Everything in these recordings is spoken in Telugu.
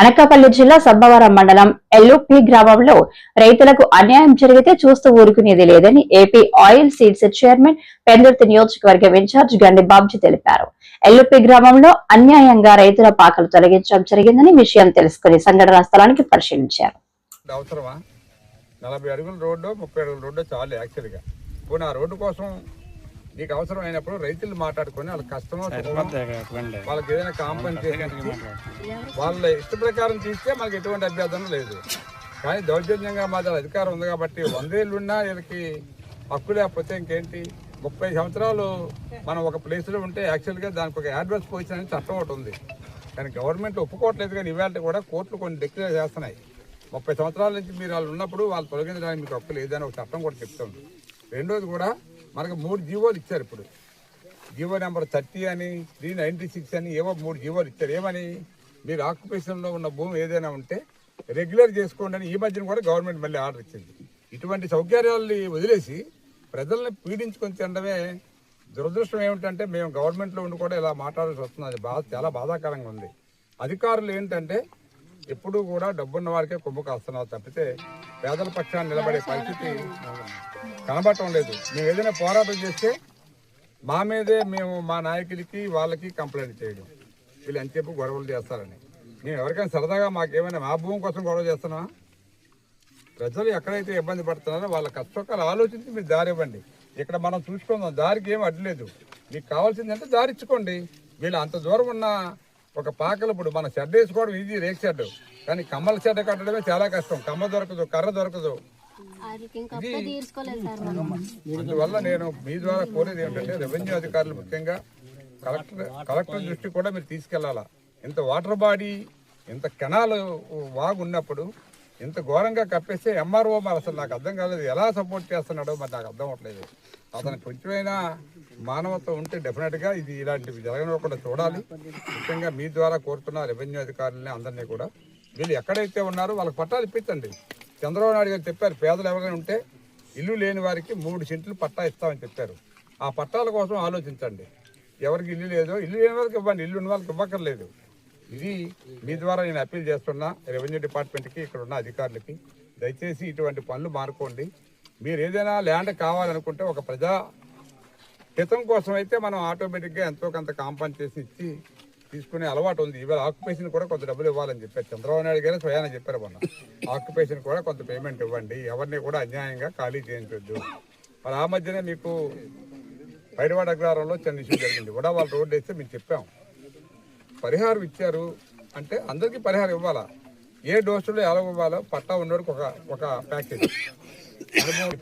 అనకాపల్లి జిల్లా సబ్బవరం మండలం ఎల్లుపి గ్రామంలో రైతులకు అన్యాయం జరిగితే చూస్తూ ఊరుకునేది లేదని AP oil seeds chairman Pendurthi నియోజకవర్గం ఇన్ఛార్జ్ గండి బాబ్జీ తెలిపారు. ఎల్లుపి గ్రామంలో అన్యాయంగా రైతుల పాకలు తొలగించడం జరిగిందని విషయం తెలుసుకుని సంఘటనా స్థలానికి పరిశీలించారు. నలభై అడుగుల రోడ్డు ముప్పై అడుగుల రోడ్డు చాలు యాక్చువల్గా పోనీ ఆ రోడ్డు కోసం నీకు అవసరం అయినప్పుడు రైతులు మాట్లాడుకొని వాళ్ళ కష్టమో సుఖమో, వాళ్ళకి ఏదైనా కాంపన్సేషన్ వాళ్ళ ఇష్ట ప్రకారం తీస్తే మనకి ఎటువంటి అభ్యర్థన లేదు. కానీ దౌర్జన్యంగా మా దగ్గర అధికారం ఉంది కాబట్టి వందేళ్ళు ఉన్నా వీళ్ళకి హక్కు లేకపోతే ఇంకేంటి? ముప్పై సంవత్సరాలు మనం ఒక ప్లేస్లో ఉంటే యాక్చువల్గా దానికి ఒక అడ్వర్స్ పొజిషన్ అనేది చట్టం ఒకటి ఉంది. కానీ గవర్నమెంట్ ఒప్పుకోవట్లేదు కానీ ఇవాళ కూడా కోర్టులు కొన్ని డిక్లేర్ చేస్తున్నాయి. ముప్పై సంవత్సరాల నుంచి మీరు వాళ్ళు ఉన్నప్పుడు వాళ్ళు తొలగించడానికి మీకు హక్కు లేదని ఒక చట్టం కూడా చెప్తుంది. రెండోది కూడా మనకు మూడు జీవోలు ఇచ్చారు ఇప్పుడు. జీవో నెంబర్ థర్టీ అని త్రీ నైంటీ సిక్స్ అని ఏవో మూడు జీవోలు ఇచ్చారు. ఏమని? మీరు ఆక్యుపేషన్లో ఉన్న భూమి ఏదైనా ఉంటే రెగ్యులర్ చేసుకోండి అని ఈ మధ్యన కూడా గవర్నమెంట్ మళ్ళీ ఆర్డర్ ఇచ్చింది. ఇటువంటి సౌకర్యాలని వదిలేసి ప్రజల్ని పీడించుకొని తినడమే దురదృష్టం ఏమిటంటే మేము గవర్నమెంట్లో ఉండి కూడా ఇలా మాట్లాడాల్సి వస్తుంది. అది బాధ చాలా బాధాకరంగా ఉంది. అధికారులు ఏంటంటే ఎప్పుడూ కూడా డబ్బున్న వారికే కొమ్ము కాస్తున్నారు తప్పితే పేదల పక్షాన్ని నిలబడే పరిస్థితి కనబడటం లేదు. మేము ఏదైనా పోరాటం చేస్తే మా మీదే మేము మా నాయకులకి వాళ్ళకి కంప్లైంట్ చేయడం. వీళ్ళు ఎంతసేపు గొడవలు చేస్తారని. మేము ఎవరికైనా సరదాగా మాకేమైనా మా భూమి కోసం గొడవ చేస్తున్నామా? ప్రజలు ఎక్కడైతే ఇబ్బంది పడుతున్నారో వాళ్ళ కష్టకాలు ఆలోచించి మీరు దారి ఇవ్వండి. ఇక్కడ మనం చూసుకుందాం దారికి ఏం అడ్డలేదు మీకు కావాల్సిందంటే దారి ఇచ్చుకోండి. వీళ్ళు అంత దూరం ఉన్న ఒక పాకలు ఇప్పుడు మన షెడ్ వేసుకోవడం ఈజీ రేక్ షెడ్. కానీ కమ్మల షెడ్ కట్టడమే చాలా కష్టం. కమ్మ దొరకదు కర్ర దొరకదు. అందువల్ల నేను మీ ద్వారా కోరేది ఏంటంటే రెవెన్యూ అధికారులు ముఖ్యంగా కలెక్టర్ కలెక్టర్ దృష్టి కూడా మీరు తీసుకెళ్ళాలా ఇంత వాటర్ బాడీ ఇంత కెనాల్ వాగు ఉన్నప్పుడు ఇంత ఘోరంగా కప్పేస్తే ఎంఆర్ఓ మరి అసలు నాకు అర్థం కాలేదు. ఎలా సపోర్ట్ చేస్తున్నాడో మరి నాకు అర్థం అవ్వట్లేదు అతను కొంచెమైనా మానవత్వం ఉంటే డెఫినెట్గా ఇది ఇలాంటివి జరగనివ్వకుండా చూడాలి. ముఖ్యంగా మీ ద్వారా కోరుతున్న రెవెన్యూ అధికారులని అందరినీ కూడా. వీళ్ళు ఎక్కడైతే ఉన్నారో వాళ్ళకి పట్టాలు ఇప్పించండి. చంద్రబాబు నాయుడు గారు చెప్పారు పేదలు ఎవరైనా ఉంటే ఇల్లు లేని వారికి మూడు సెంట్లు పట్టా ఇస్తామని చెప్పారు. ఆ పట్టాల కోసం ఆలోచించండి. ఎవరికి ఇల్లు లేదో ఇల్లు లేని వాళ్ళకి ఇవ్వండి. ఇల్లు ఉన్న వాళ్ళకి ఇవ్వక్కర్లేదు. ఇది మీ ద్వారా నేను అప్పీల్ చేస్తున్నా రెవెన్యూ డిపార్ట్మెంట్కి ఇక్కడ ఉన్న అధికారులకి. దయచేసి ఇటువంటి పనులు మానుకోండి. మీరు ఏదైనా ల్యాండ్ కావాలనుకుంటే ఒక ప్రజా హితం కోసం అయితే మనం ఆటోమేటిక్గా ఎంతో కొంత కాంపన్సేషన్ ఇచ్చి తీసుకునే అలవాటు ఉంది. ఇవాళ ఆక్యుపేషన్ కూడా కొంత డబ్బులు ఇవ్వాలని చెప్పారు. చంద్రబాబు నాయుడు గారు స్వయాన చెప్పారు మొన్న. ఆక్యుపేషన్ కూడా కొంత పేమెంట్ ఇవ్వండి. ఎవరిని కూడా అన్యాయంగా ఖాళీ చేయించొద్దు. మరి ఆ మధ్యనే మీకు పైడవాడ అగ్రహారంలో చిన్న ఇష్యూ జరిగింది. కూడా వాళ్ళు రోడ్డు వేస్తే మేము చెప్పాం. పరిహారం ఇచ్చారు అంటే అందరికీ పరిహారం ఇవ్వాలా? ఏ డోసులో ఎలా ఇవ్వాలో పట్టా ఉన్నోడికి ఒక ఒక ప్యాకేజ్.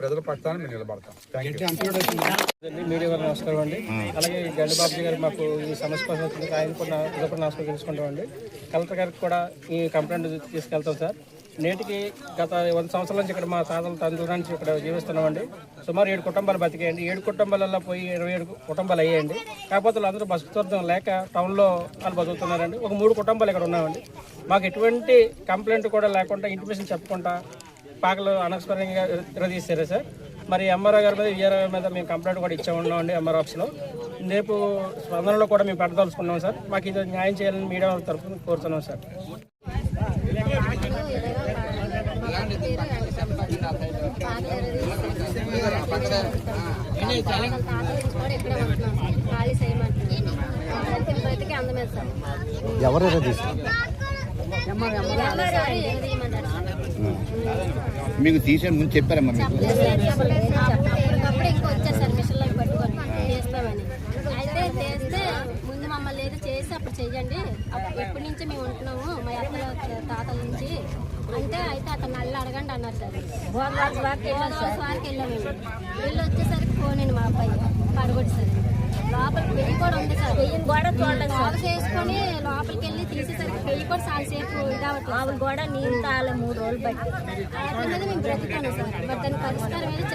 ప్రజల పక్షాన్ని మేము నిలబడతాం. మీడియా వారికి నమస్కారం అండి. అలాగే ఈ గండి బాబు గారు మాకు ఈ సమస్య కోసం వచ్చింది ఆయన కూడా నమస్కారం తెలుసుకుంటాం అండి కలెక్టర్ గారికి కూడా ఈ కంప్లైంట్ తీసుకెళ్తాం సార్. నేటికి గత వంద సంవత్సరాల నుంచి ఇక్కడ మా తాతల తండ్రుల నుంచి ఇక్కడ జీవిస్తున్నామండి. సుమారు ఏడు కుటుంబాలు బతికేయండి. ఏడు కుటుంబాలలో పోయి ఇరవై ఏడు కుటుంబాలు అయ్యాయండి. కాకపోతే వాళ్ళందరూ బతుకుతాం లేక టౌన్లో వాళ్ళు బతుకుతున్నారండి. ఒక మూడు కుటుంబాలు ఇక్కడ ఉన్నామండి. మాకు ఎటువంటి కంప్లైంట్ కూడా లేకుండా ఇంటిమేషన్ చెప్పకుండా పాకలు అనవసరంగా విరదీశారు సార్. మరి ఎంఆర్ఓ గారి మీద విఆర్ఓ మీద మేము కంప్లైంట్ కూడా ఇచ్చా ఉన్నామండి ఎంఆర్ఓ ఆఫీస్లో. రేపు స్పందనలో కూడా మేము పెట్టదలుచుకున్నాం సార్. మాకు ఇది న్యాయం చేయాలని మీడియా తరఫున కోరుతున్నాం సార్ ఖాళీ చేయమంటున్నాను బయటకి అందలేదు సార్ ఎవరు మీకు తీసే ముందు చెప్పారమ్మా మీకు. అప్పటికప్పుడు ఇంకో వచ్చారు సార్ మిషన్లో పట్టుకొని చేస్తామని అయితే చేస్తే ముందు మమ్మల్ని ఏదో చేసి అప్పుడు చెయ్యండి అప్పుడు ఎప్పటి నుంచి మేము ఉంటున్నాము మా అత్తల తాతల నుంచి అంటే అయితే అతను నల్లు అడగండి అన్నారు సార్. వారికి వెళ్ళాము వెళ్ళి వచ్చేసరికి ఫోన్ అండి మా అబ్బాయి పడగొట్టి సార్. లోపల పెళ్ళి కూడా ఉంది సార్. పెళ్ళి కూడా చూడలేదు సార్. చేసుకొని లోపలికి వెళ్ళి తీసేసరికి పెళ్ళి కూడా చాలా సేపు ఇదవట్లేదు కూడా నీళ్ళు తాళ మూడు రోజులు బట్టి అట్లా మీద మేము బ్రతుకుతాను సార్. మరి దాని పరిష్కారం ఏదో